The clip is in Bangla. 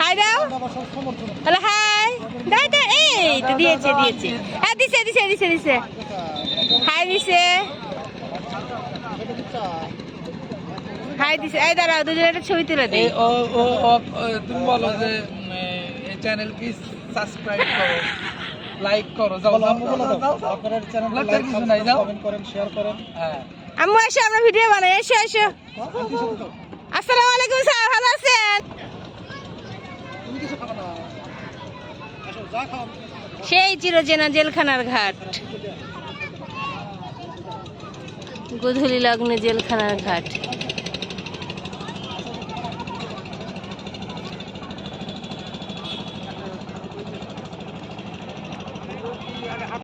হাই দাও। হ্যালো হাই দাও দাও এই তো দিয়েছে দিয়েছে। হ্যাঁ দিছে দিছে দিছে দিছে। হাই দিছে। হাই দিছে। এই দাঁড়াও দুজনে একটা ছবি তুলে দে এই ও ও তুমি বলো যে এই চ্যানেল কি সাবস্ক্রাইব করো লাইক করো যাও যাও। আপনারা চ্যানেল লাইক যাও। কমেন্ট করেন শেয়ার করেন। হ্যাঁ। আম্মু এসো আমরা ভিডিও বানাই। এসো এসো। আসসালামু আলাইকুম সেই চিরচেনা জেলখানার ঘাট। গধুলি লগ্নে জেলখানার ঘাট।